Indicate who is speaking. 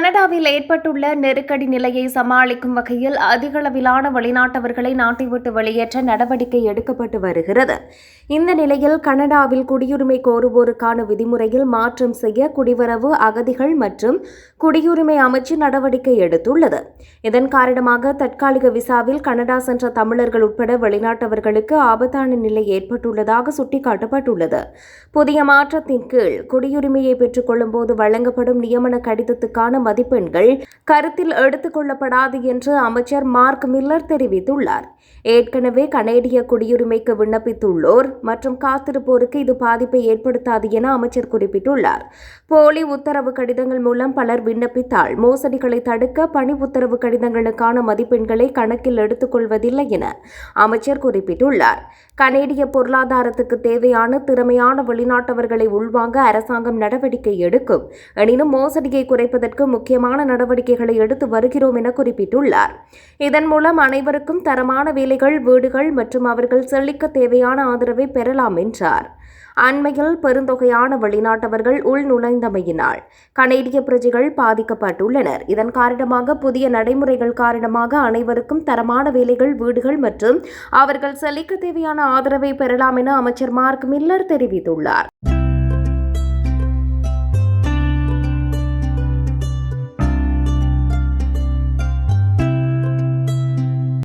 Speaker 1: கனடாவில் ஏற்பட்டுள்ள நெருக்கடி நிலையை சமாளிக்கும் வகையில் அதிகளவிலான வெளிநாட்டவர்களை நாட்டை விட்டு வெளியேற்ற நடவடிக்கை எடுக்கப்பட்டு வருகிறது. இந்த நிலையில் கனடாவில் குடியுரிமை கோருவோருக்கான விதிமுறையில் மாற்றம் செய்ய குடிவரவு அகதிகள் மற்றும் குடியுரிமை அமைச்சு நடவடிக்கை எடுத்துள்ளது. இதன் காரணமாக தற்காலிக விசாவில் கனடா சென்ற தமிழர்கள் உட்பட வெளிநாட்டவர்களுக்கு ஆபத்தான நிலை ஏற்பட்டுள்ளதாக சுட்டிக்காட்டப்பட்டுள்ளது. புதிய மாற்றத்தின் கீழ் குடியுரிமையை பெற்றுக்கொள்ளும் போது வழங்கப்படும் நியமன கடிதத்துக்கான மதிப்பெண்கள் கருத்தில் எடுத்துக் கொள்ளப்படாது என்று அமைச்சர் மார்க் மில்லர் தெரிவித்துள்ளார். ஏற்கனவே கனேடிய குடியுரிமைக்கு விண்ணப்பித்துள்ளோர் மற்றும் காத்திருப்போருக்கு இது பாதிப்பை ஏற்படுத்தாது என அமைச்சர் குறிப்பிட்டுள்ளார். போலி உத்தரவு கடிதங்கள் மூலம் பலர் விண்ணப்பித்தால் மோசடிகளை தடுக்க பணி உத்தரவு கடிதங்களுக்கான மதிப்பெண்களை கணக்கில் எடுத்துக்கொள்வதில்லை என அமைச்சர் குறிப்பிட்டுள்ளார். கனேடிய பொருளாதாரத்துக்கு தேவையான திறமையான வெளிநாட்டவர்களை உள்வாங்க அரசாங்கம் நடவடிக்கை எடுக்கும். எனினும் மோசடியை குறைப்பதற்கு முக்கியமான நடவடிக்கைகளை எடுத்து வருகிறோம் என குறிப்பிட்டுள்ளார். இதன் மூலம் அனைவருக்கும் தரமான வேலைகள் வீடுகள் மற்றும் அவர்கள் செழிக்க தேவையான ஆதரவை பெறலாம் என்றார். அண்மையில் பெருந்தொகையான வெளிநாட்டவர்கள் உள் நுழைந்தமையினால் கனேடிய பிரஜைகள் பாதிக்கப்பட்டுள்ளனர். இதன் காரணமாக புதிய நடைமுறைகள் காரணமாக அனைவருக்கும் தரமான வேலைகள் வீடுகள் மற்றும் அவர்கள் செழிக்க தேவையான ஆதரவை பெறலாம் என அமைச்சர் மார்க் மில்லர் தெரிவித்துள்ளார்.